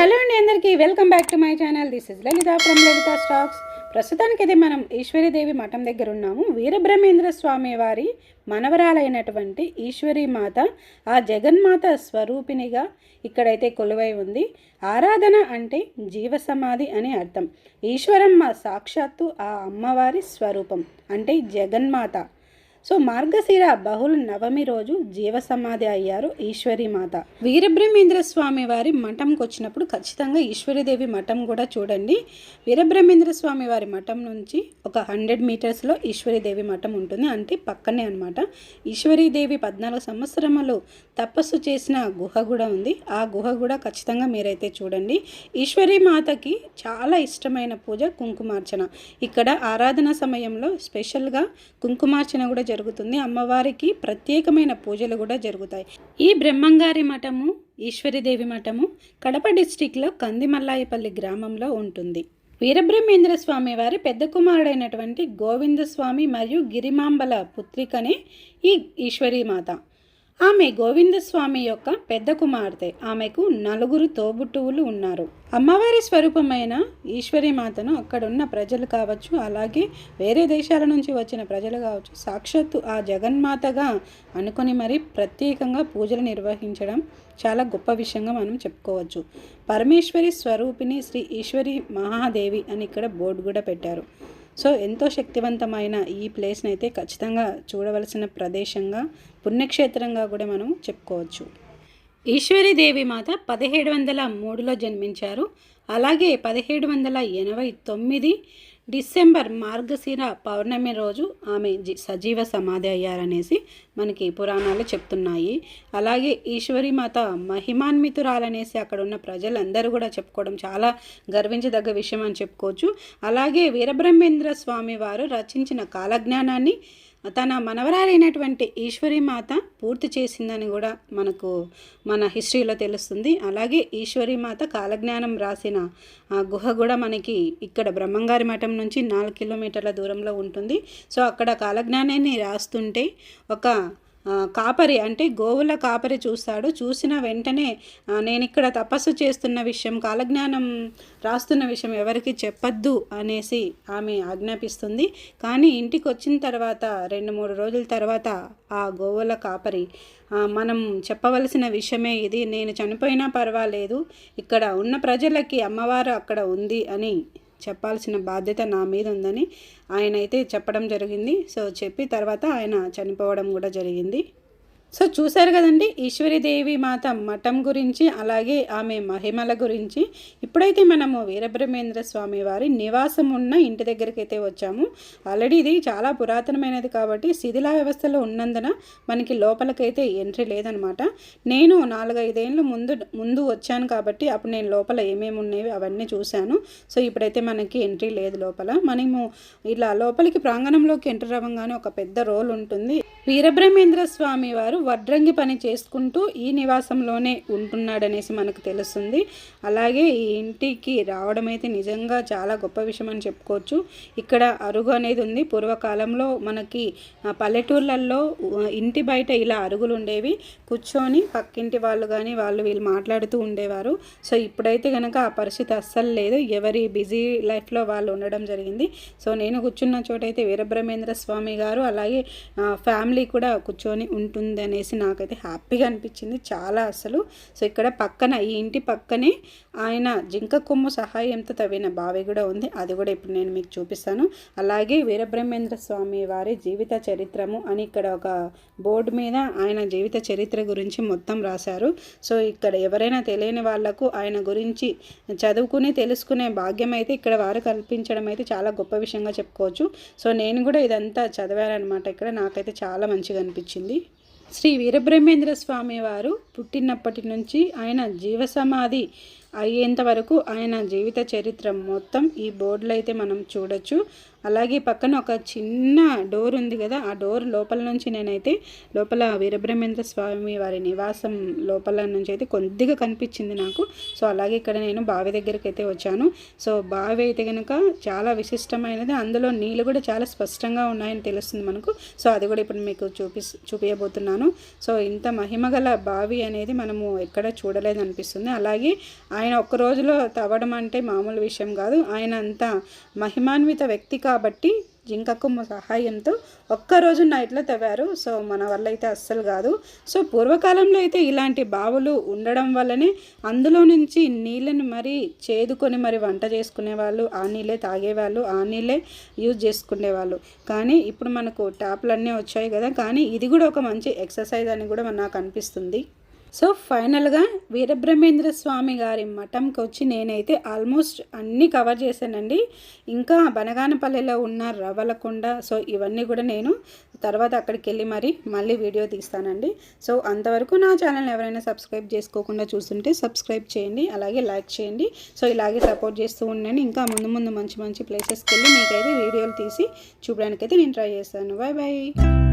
Hello అండి అందరికీ. Welcome back to my channel this is Lalitha from Lalitha stocks ప్రస్తుతానికి అయితే మనం ఈశ్వరీదేవి మఠం దగ్గర ఉన్నాము. వీరబ్రహ్మేంద్ర స్వామి వారి మనవరాలైనటువంటి ఈశ్వరీ మాత ఆ జగన్మాత స్వరూపిణిగా ఇక్కడైతే కొలువై ఉంది. ఆరాధన అంటే జీవ సమాధి అని అర్థం. ఈశ్వరమ్మ సాక్షాత్తు ఆ అమ్మవారి స్వరూపం అంటే జగన్మాత. సో మార్గశిర బహుళ నవమి రోజు జీవ సమాధి అయ్యారు ఈశ్వరీమాత వీరబ్రహ్మేంద్ర స్వామి వారి మఠంకి వచ్చినప్పుడు ఖచ్చితంగా ఈశ్వరీదేవి మఠం కూడా చూడండి. వీరబ్రహ్మేంద్ర స్వామి వారి మఠం నుంచి ఒక హండ్రెడ్ మీటర్స్లో ఈశ్వరీదేవి మఠం ఉంటుంది. అంటే పక్కనే అనమాట ఈశ్వరీదేవి పద్నాలుగు సంవత్సరములు తపస్సు చేసిన గుహ కూడా ఉంది. ఆ గుహ కూడా ఖచ్చితంగా మీరైతే చూడండి. ఈశ్వరీ మాతకి చాలా ఇష్టమైన పూజ కుంకుమార్చన. ఇక్కడ ఆరాధన సమయంలో స్పెషల్గా కుంకుమార్చన కూడా జరుగుతుంది. అమ్మవారికి ప్రత్యేకమైన పూజలు కూడా జరుగుతాయి. ఈ బ్రహ్మంగారి మఠము ఈశ్వరీదేవి మఠము కడప డిస్టిక్లో కందిమల్లాయపల్లి గ్రామంలో ఉంటుంది. వీరబ్రహ్మేంద్ర స్వామి వారి పెద్ద కుమారుడైనటువంటి గోవిందస్వామి మరియు గిరిమాంబల పుత్రికనే ఈ ఈశ్వరీ మాత ఆమె గోవిందస్వామి యొక్క పెద్ద కుమార్తె. ఆమెకు నలుగురు తోబుట్టువులు ఉన్నారు. అమ్మవారి స్వరూపమైన ఈశ్వరి మాతను అక్కడున్న ప్రజలు కావచ్చు అలాగే వేరే దేశాల నుంచి వచ్చిన ప్రజలు కావచ్చు సాక్షాత్తు ఆ జగన్మాతగా అనుకొని మరి ప్రత్యేకంగా పూజలు నిర్వహించడం చాలా గొప్ప విషయంగా మనం చెప్పుకోవచ్చు. పరమేశ్వరి స్వరూపిణి శ్రీ ఈశ్వరి మహాదేవి అని ఇక్కడ బోర్డు కూడా పెట్టారు. సో ఎంతో శక్తివంతమైన ఈ ప్లేస్ని అయితే ఖచ్చితంగా చూడవలసిన ప్రదేశంగా పుణ్యక్షేత్రంగా కూడా మనం చెప్పుకోవచ్చు. ఈశ్వరీదేవి మాత పదిహేడు వందల మూడులో జన్మించారు. అలాగే పదిహేడు వందల ఎనభై తొమ్మిది డిసెంబర్ మార్గశిర పౌర్ణమి రోజు ఆమె జి సజీవ సమాధి అయ్యారనేసి మనకి పురాణాలు చెప్తున్నాయి. అలాగే ఈశ్వరి మాత మహిమాన్వితురాలనేసి అక్కడ ఉన్న ప్రజలందరూ కూడా చెప్పుకోవడం చాలా గర్వించదగ్గ విషయం అని చెప్పుకోవచ్చు. అలాగే వీరబ్రహ్మేంద్ర స్వామి వారు రచించిన కాలజ్ఞానాన్ని తన మనవరాలైనటువంటి ఈశ్వరి మాత పూర్తి చేసిందని కూడా మనకు మన హిస్టరీలో తెలుస్తుంది. అలాగే ఈశ్వరి మాత కాలజ్ఞానం రాసిన ఆ గుహ కూడా మనకి ఇక్కడ బ్రహ్మంగారి మఠం నుంచి నాలుగు కిలోమీటర్ల దూరంలో ఉంటుంది. సో అక్కడ కాలజ్ఞానాన్ని రాస్తుంటే ఒక కాపరి అంటే గోవుల కాపరి చూస్తాడు. చూసిన వెంటనే నేను ఇక్కడ తపస్సు చేస్తున్న విషయం కాలజ్ఞానం రాస్తున్న విషయం ఎవరికి చెప్పద్దు అనేసి ఆమె ఆజ్ఞాపిస్తుంది. కానీ ఇంటికి వచ్చిన తర్వాత రెండు మూడు రోజుల తర్వాత ఆ గోవుల కాపరి మనం చెప్పవలసిన విషయమే ఇది. నేను చనిపోయినా పర్వాలేదు. ఇక్కడ ఉన్న ప్రజలకి అమ్మవారు అక్కడ ఉంది అని చెప్పాల్సిన బాధ్యత నా మీద ఉందని ఆయన అయితే చెప్పడం జరిగింది. సో చెప్పి తర్వాత ఆయన చనిపోవడం కూడా జరిగింది. సో చూశారు కదండి ఈశ్వరీదేవి మాత మఠం గురించి అలాగే ఆమె మహిమల గురించి. ఇప్పుడైతే మనము వీరబ్రహ్మేంద్ర స్వామి వారి నివాసం ఉన్న ఇంటి దగ్గరికి అయితే వచ్చాము. ఆల్రెడీ ఇది చాలా పురాతనమైనది కాబట్టి శిథిలా వ్యవస్థలో ఉన్నందున మనకి లోపలికైతే ఎంట్రీ లేదనమాట. నేను నాలుగైదేళ్ళు ముందు ముందు వచ్చాను కాబట్టి అప్పుడు నేను లోపల ఏమేమి ఉన్నాయో అవన్నీ చూశాను. సో ఇప్పుడైతే మనకి ఎంట్రీ లేదు లోపల. మనము ఇలా లోపలికి ప్రాంగణంలోకి ఎంటర్ అవ్వగానే ఒక పెద్ద రోల్ ఉంటుంది. వీరబ్రహ్మేంద్ర స్వామి వారు వడ్రంగి పని చేసుకుంటూ ఈ నివాసంలోనే ఉంటున్నాడనేసి మనకు తెలుస్తుంది. అలాగే ఈ ఇంటికి రావడం అయితే నిజంగా చాలా గొప్ప విషయం అని చెప్పుకోవచ్చు. ఇక్కడ అరుగు అనేది ఉంది. పూర్వకాలంలో మనకి పల్లెటూర్లలో ఇంటి బయట ఇలా అరుగులు ఉండేవి. కూర్చొని పక్కింటి వాళ్ళు కానీ వాళ్ళు వీళ్ళు మాట్లాడుతూ ఉండేవారు. సో ఇప్పుడైతే కనుక ఆ పరిస్థితి అస్సలు లేదు. ఎవరి బిజీ లైఫ్లో వాళ్ళు ఉండడం జరిగింది. సో నేను కూర్చున్న చోటైతే వీరబ్రహ్మేంద్ర స్వామి గారు అలాగే ఫ్యామిలీ ఫ్యామిలీ కూడా కూర్చొని ఉంటుంది అనేసి నాకైతే హ్యాపీగా అనిపించింది చాలా అసలు. సో ఇక్కడ పక్కన ఈ ఇంటి పక్కనే ఆయన జింక కొమ్ము సహాయంతో తవ్విన బావి కూడా ఉంది. అది కూడా ఇప్పుడు నేను మీకు చూపిస్తాను. అలాగే వీరబ్రహ్మేంద్ర స్వామి వారి జీవిత చరిత్రము అని ఇక్కడ ఒక బోర్డు మీద ఆయన జీవిత చరిత్ర గురించి మొత్తం రాశారు. సో ఇక్కడ ఎవరైనా తెలియని వాళ్ళకు ఆయన గురించి చదువుకుని తెలుసుకునే భాగ్యం అయితే ఇక్కడ వారు కల్పించడం అయితే చాలా గొప్ప విషయంగా చెప్పుకోవచ్చు. సో నేను కూడా ఇదంతా చదివానమాట ఇక్కడ నాకైతే చాలా మంచిగా అనిపించింది. శ్రీ వీరబ్రహ్మేంద్ర స్వామి వారు పుట్టినప్పటి నుంచి ఆయన జీవ సమాధి అయ్యేంత వరకు ఆయన జీవిత చరిత్ర మొత్తం ఈ బోర్డులో అయితే మనం చూడొచ్చు. అలాగే పక్కన ఒక చిన్న డోర్ ఉంది కదా ఆ డోర్ లోపల నుంచి నేనైతే లోపల వీరబ్రహ్మేంద్ర స్వామి వారి నివాసం లోపల నుంచి అయితే కొద్దిగా కనిపించింది నాకు. సో అలాగే ఇక్కడ నేను బావి దగ్గరికి అయితే వచ్చాను. సో బావి అయితే కనుక చాలా విశిష్టమైనది. అందులో నీళ్ళు కూడా చాలా స్పష్టంగా ఉన్నాయని తెలుస్తుంది మనకు. సో అది కూడా ఇప్పుడు మీకు చూపి చూపించబోతున్నాను సో ఇంత మహిమగల బావి అనేది మనము ఎక్కడ చూడలేదు అనిపిస్తుంది అలాగే ఆయన ఒక్క రోజులో తవ్వడం అంటే మామూలు విషయం కాదు. ఆయన అంత మహిమాన్విత వ్యక్తి కాబట్టి జింక సహాయంతో ఒక్కరోజు నైట్లో తవ్వారు. సో మన వల్ల అయితే అస్సలు కాదు. సో పూర్వకాలంలో అయితే ఇలాంటి బావులు ఉండడం వల్లనే అందులో నుంచి నీళ్ళని మరి చేదుకొని మరి వంట చేసుకునేవాళ్ళు ఆ నీళ్ళే తాగేవాళ్ళు ఆ నీళ్ళే యూజ్ చేసుకునేవాళ్ళు. కానీ ఇప్పుడు మనకు ట్యాప్లు అన్నీ వచ్చాయి కదా. కానీ ఇది కూడా ఒక మంచి ఎక్సర్సైజ్ అని కూడా నాకు అనిపిస్తుంది. సో ఫైనల్గా వీరబ్రహ్మేంద్ర స్వామి గారి మఠంకి వచ్చి నేనైతే ఆల్మోస్ట్ అన్నీ కవర్ చేశానండి. ఇంకా బనగానపల్లిలో ఉన్న రవ్వలకొండ సో ఇవన్నీ కూడా నేను తర్వాత అక్కడికి వెళ్ళి మరి మళ్ళీ వీడియో తీస్తానండి. సో అంతవరకు నా ఛానల్ ఎవరైనా సబ్స్క్రైబ్ చేసుకోకుండా చూస్తుంటే సబ్స్క్రైబ్ చేయండి అలాగే లైక్ చేయండి. సో ఇలాగే సపోర్ట్ చేస్తూ ఉండండి. ఇంకా ముందు ముందు మంచి మంచి ప్లేసెస్కి వెళ్ళి మీకైతే వీడియోలు తీసి చూడడానికైతే నేను ట్రై చేస్తాను. Bye bye